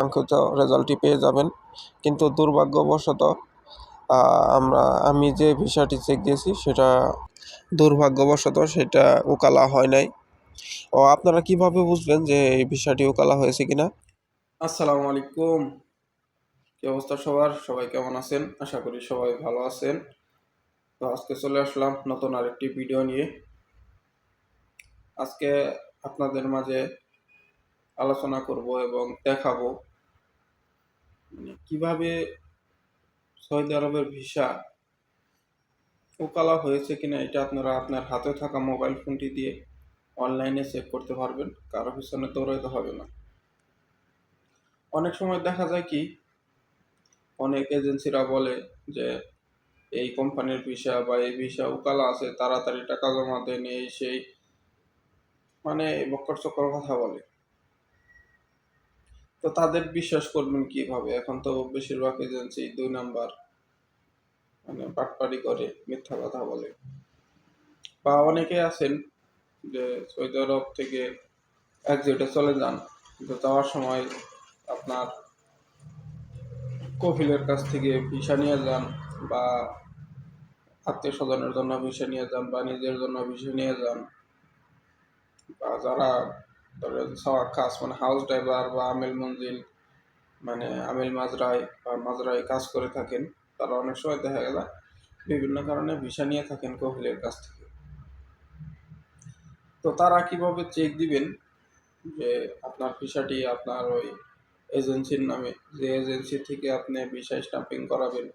কাঙ্ক্ষিত রেজাল্টটি পেয়ে যাবেন। কিন্তু দুর্ভাগ্যবশত আমরা, আমি যে ভিসাটি চেক দিয়েছি, সেটা দুর্ভাগ্যবশত সেটা ওকালা হয় নাই। ও, আপনারা কীভাবে বুঝবেন যে এই ভিসাটি ওকালা হয়েছে কিনা? আসসালামু আলাইকুম। কি অবস্থা সবার? সবাই কেমন আছেন? আশা করি সবাই ভালো আছেন। তো আজকে চলে আসলাম নতুন আরেকটি ভিডিও নিয়ে। আজকে আপনাদের মাঝে আলোচনা করব এবং দেখাবো কীভাবে সৌদি আরবের ভিসা ওকালা হয়েছে কিনা এটা আপনারা আপনার হাতে থাকা মোবাইল ফোনটি দিয়ে অনলাইনে চেক করতে পারবেন। কারও পিছনে দৌড়াইতে হবে না। অনেক সময় দেখা যায় কি, অনেক এজেন্সিরা বলে যে, এই কোম্পানির ভিসা বা এই ভিসা উকালা আছে, তাড়াতাড়ি টাকা জমা দেন, এই সেই মানে বক্কর চক্কর কথা বলে। তো তাদের বিশ্বাস করবেন কীভাবে? এখন তো বেশিরভাগ এজেন্সি দুই নাম্বার মানে বাটপারি করে, মিথ্যা কথা বলে। বা অনেকে আছেন যে সৌদি আরব থেকে একজিটে চলে যান, কিন্তু যাওয়ার সময় আপনার কফিলের কাছ থেকে ভিসা নিয়ে যান বা আত্মীয় স্বজনের জন্য ভিসা নিয়ে যান বা নিজের জন্য ভিসা নিয়ে যান। বা যারা সওয়াক খাস মানে হাউস ড্রাইভার বা আমেল মঞ্জিল মানে আমেল মাজরায় বা মাজরায় কাজ করে থাকেন, তারা অনেক সময় দেখা গেল বিভিন্ন কারণে ভিসা নিয়ে থাকেন কফিলের কাছ থেকে। তো তারা কীভাবে চেক দিবেন যে আপনার ভিসাটি আপনার ওই এজেন্সির নামে, যে এজেন্সি থেকে আপনি ভিসা স্টাম্পিং করাবেন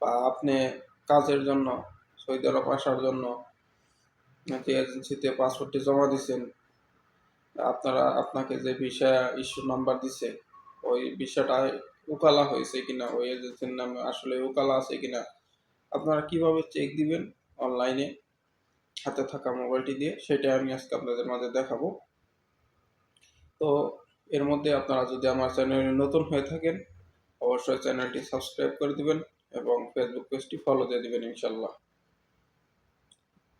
বা আপনি কাজের জন্য, সৌদি আরব আসার জন্য যে এজেন্সিতে পাসপোর্টটি জমা দিচ্ছেন আপনারা আপনাকে যে ভিসা ইস্যু নাম্বার দিছে, ওই ভিসাটা উকালা হয়েছে কিনা, ওই এজেন্সির নামে আসলে উকালা আছে কিনা, আপনারা কীভাবে চেক দিবেন অনলাইনে হাতে থাকা মোবাইলটি দিয়ে, সেটা আমি আজকে আপনাদের মাঝে দেখাবো। তো এর মধ্যে আপনারা যদি আমার চ্যানেলে নতুন হয়ে থাকেন, অবশ্যই চ্যানেলটি সাবস্ক্রাইব করে দিবেন এবং ফেসবুক পেজটি ফলো দিয়ে দিবেন ইনশাল্লাহ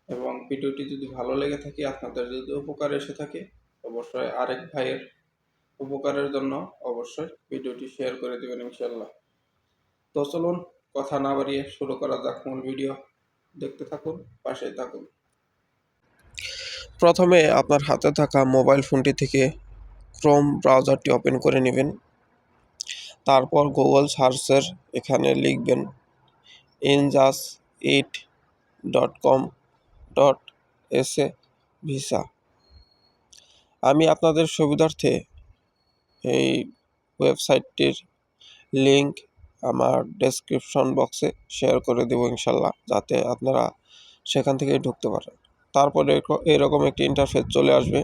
এবং ভিডিওটি যদি ভালো লেগে থাকে, আপনাদের যদি উপকার এসে থাকে অবশ্যই আরেক ভাইয়ের উপকারের জন্য অবশ্যই ভিডিওটি শেয়ার করে দেবেন ইনশাল্লাহ তো চলুন কথা না বাড়িয়ে শুরু করা যাক মূল ভিডিও দেখতে থাকুন, পাশেই থাকুন। প্রথমে আপনার হাতে থাকা মোবাইল ফোনটি থেকে ক্রোম ব্রাউজারটি ওপেন করে নেবেন। তারপর গুগল সার্চের এখানে লিখবেন Enjaz it dot com dot S A visa আমি আপনাদের সুবিধার্থে এই ওয়েবসাইটটির লিংক আমার ডেসক্রিপশন বক্সে শেয়ার করে দেবো ইনশাল্লাহ, যাতে আপনারা সেখান থেকেই ঢুকতে পারেন। তারপরে এরকম একটি ইন্টারফেস চলে আসবে,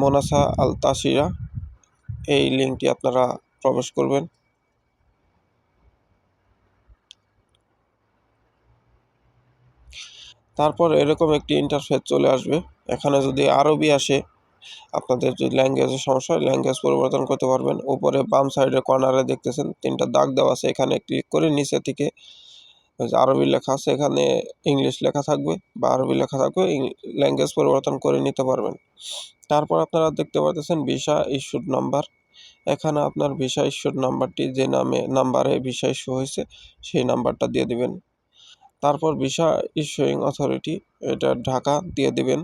মোনাসা আল তাসিরা। এই লিঙ্কটি আপনারা প্রবেশ করবেন। তারপর এরকম একটি ইন্টারফেস চলে আসবে, এখানে যদি আরবি আসে আপনাদের যদি ল্যাঙ্গুয়েজের সমস্যা হয় ল্যাঙ্গুয়েজ পরিবর্তন করতে পারবেন। উপরে বাম সাইডে কর্নারে দেখতেছেন, তিনটা দাগ দেওয়া আছে, এখানে ক্লিক করে নিচে থেকে। আরবি লেখা আছে, এখানে ইংলিশ লেখা থাকবে বা আরবি লেখা থাকবে ল্যাঙ্গুয়েজ পরিবর্তন করে নিতে পারবেন। তারপর আপনারা দেখতে পাচ্ছেন ভিসা ইস্যুড নাম্বার এখানে আপনার ভিসা ইস্যুড নাম্বারটি যে নামে নাম্বারে ভিসা ইস্যু হয়েছে, সেই নাম্বারটা দিয়ে দিবেন। তারপর ভিসা ইস্যুইং অথরিটি এটা ঢাকা দিয়ে দিবেন।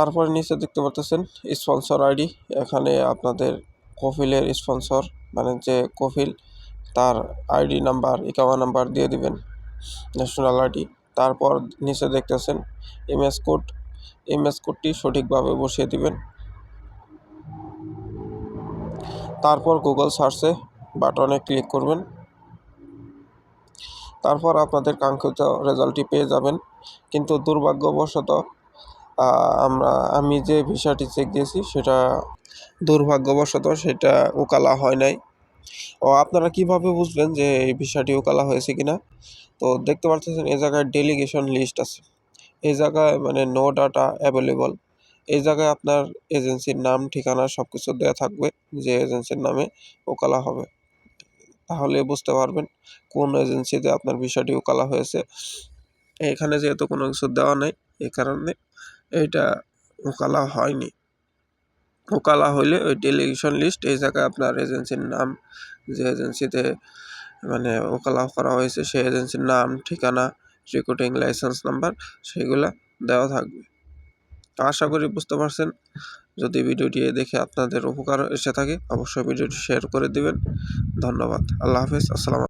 তারপর নিচে দেখতে পাচ্ছেন স্পন্সর আইডি এখানে আপনাদের কফিলের স্পন্সর মানে যে কফিল, তার আইডি নাম্বার ইকামা নাম্বার দিয়ে দিবেন ন্যাশনাল আইডি তারপর নিচে দেখতেছেন ইমেজ কোড এমএস কোডটি সঠিকভাবে বসিয়ে দিবেন। তারপর গুগল সার্চে বাটনে ক্লিক করবেন। তারপর আপনাদের কাঙ্ক্ষিত রেজাল্টটি পেয়ে যাবেন। কিন্তু দুর্ভাগ্যবশত আমরা, আমি যে ভিসাটি চেক দিয়েছি, সেটা দুর্ভাগ্যবশত সেটা ওকালা হয় নাই। ও, আপনারা কীভাবে বুঝবেন যে এই ভিসাটি ওকালা হয়েছে কিনা? তো দেখতে পাচ্ছেন এই জায়গায় ডেলিগেশন লিস্ট আছে। এই জায়গায় মানে নো ডাটা অ্যাভেলেবল এই জায়গায় আপনার এজেন্সির নাম, ঠিকানা সব কিছু দেওয়া থাকবে যে এজেন্সির নামে ওকালা হবে। তাহলে বুঝতে পারবেন কোন এজেন্সিতে আপনার ভিসাটি ওকালা হয়েছে। এখানে যেহেতু কোনো কিছু দেওয়া নেই এই কারণে এইটা ওকালা হয়নি। ওকালা হইলে ওই ডেলিগেশন লিস্ট এই জায়গায় আপনার এজেন্সির নাম, যে এজেন্সিতে মানে ওকালা করা হয়েছে সেই এজেন্সির নাম, ঠিকানা রিক্রুটিং লাইসেন্স নাম্বার সেগুলা দেওয়া থাকবে। তো আশা করি বুঝতে পারছেন। যদি ভিডিওটি দেখে আপনাদের উপকার এসে থাকে, অবশ্যই ভিডিওটি শেয়ার করে দিবেন। ধন্যবাদ। আল্লাহ হাফেজ। আসসালাম